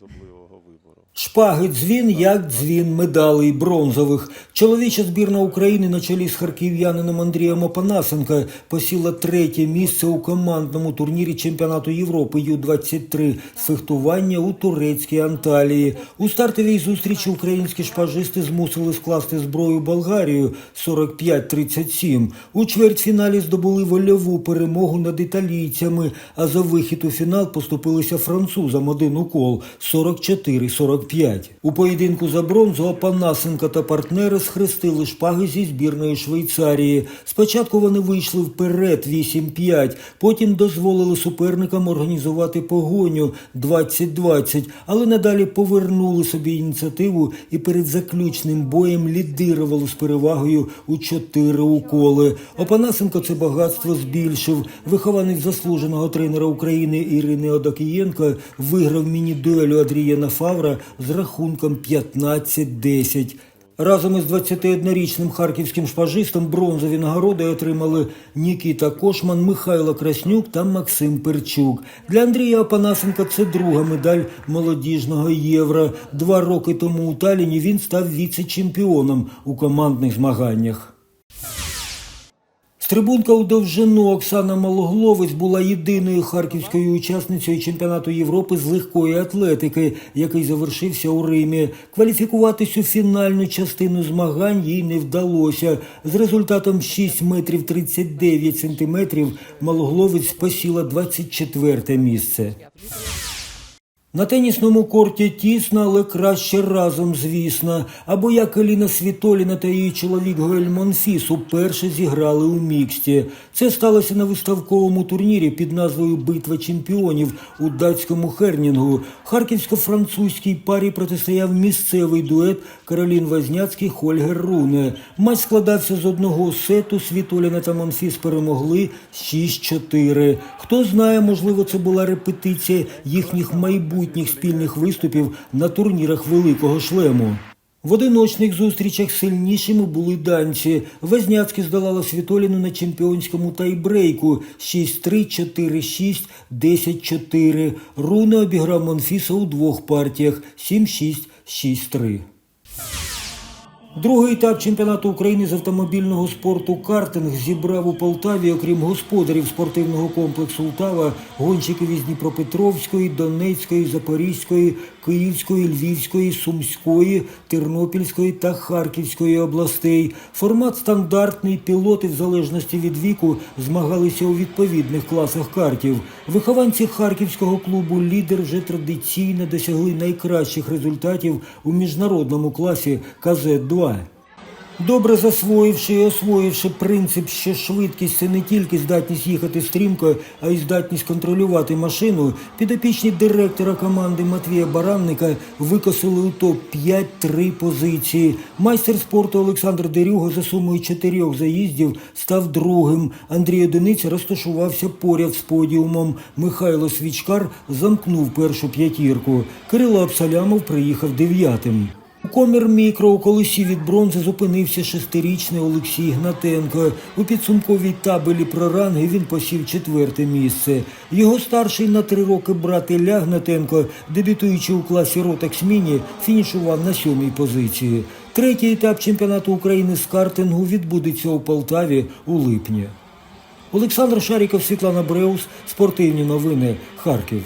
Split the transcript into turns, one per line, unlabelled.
особливо. Шпаги дзвін, як дзвін медалей бронзових. Чоловіча збірна України на чолі з харків'янином Андрієм Опанасенка посіла третє місце у командному турнірі чемпіонату Європи Ю-23 з фехтування у турецькій Анталії. У стартовій зустрічі українські шпажисти змусили скласти зброю Болгарію 45-37. У чвертьфіналі здобули вольову перемогу над італійцями, а за вихід у фінал поступилися французам один укол 44-45. У поєдинку за бронзу Опанасенко та партнери схрестили шпаги зі збірної Швейцарії. Спочатку вони вийшли вперед 8-5, потім дозволили суперникам організувати погоню 20-20, але надалі повернули собі ініціативу і перед заключним боєм лідирували з перевагою у 4 уколи. Опанасенко це багатство збільшив. Вихованець заслуженого тренера України Ірини Одокієнко виграв міні-дуелю Адрієна Фавра з рахунком 15-10. Разом із 21-річним харківським шпажистом бронзові нагороди отримали Нікіта Кошман, Михайло Краснюк та Максим Перчук. Для Андрія Опанасенка це друга медаль молодіжного євро. Два роки тому у Таліні він став віце-чемпіоном у командних змаганнях. Стрибунка у довжину Оксана Малогловець була єдиною харківською учасницею чемпіонату Європи з легкої атлетики, який завершився у Римі. Кваліфікуватись у фінальну частину змагань їй не вдалося. З результатом 6 метрів 39 сантиметрів Малогловець посіла 24 місце. На тенісному корті тісно, але краще разом, звісно. Або як Еліна Світоліна та її чоловік Гоель Монфіс уперше зіграли у міксті. Це сталося на виставковому турнірі під назвою Битва чемпіонів у датському Хернінгу. Харківсько-французькій парі протистояв місцевий дует Каролін Возняцький Хольгер Руне. Матч складався з одного сету. Світоліна та Монфіс перемогли 6-4. Хто знає, можливо, це була репетиція їхніх майбутніх спільних виступів на турнірах великого шлему. В одиночних зустрічах сильнішими були данці. Возняцький здолала Світоліну на чемпіонському тайбрейку 6-3, 4-6, 10-4. Руна обіграв Монфіса у двох партіях 7-6, 6-3. Другий етап чемпіонату України з автомобільного спорту картинг зібрав у Полтаві, окрім господарів спортивного комплексу Ултава, гонщиків із Дніпропетровської, Донецької, Запорізької, Київської, Львівської, Сумської, Тернопільської та Харківської областей. Формат стандартний. Пілоти, в залежності від віку, змагалися у відповідних класах картів. Вихованці харківського клубу Лідер вже традиційно досягли найкращих результатів у міжнародному класі КЗ-2. Добре засвоївши і освоївши принцип, що швидкість це не тільки здатність їхати стрімко, а й здатність контролювати машину, підопічні директора команди Матвія Баранника викосили у топ-5 три позиції. Майстер спорту Олександр Дерюга за сумою чотирьох заїздів став другим. Андрій Одиниця розташувався поряд з подіумом. Михайло Свічкар замкнув першу п'ятірку. Кирило Абсалямов приїхав дев'ятим. У комір мікро у колесі від бронзи зупинився шестирічний Олексій Гнатенко. У підсумковій табелі про ранги він посів четверте місце. Його старший на три роки брат Ілля Гнатенко, дебютуючи у класі Ротекс Міні, фінішував на сьомій позиції. Третій етап чемпіонату України з картингу відбудеться у Полтаві у липні. Олександр Шаріков, Світлана Бреус, спортивні новини, Харків.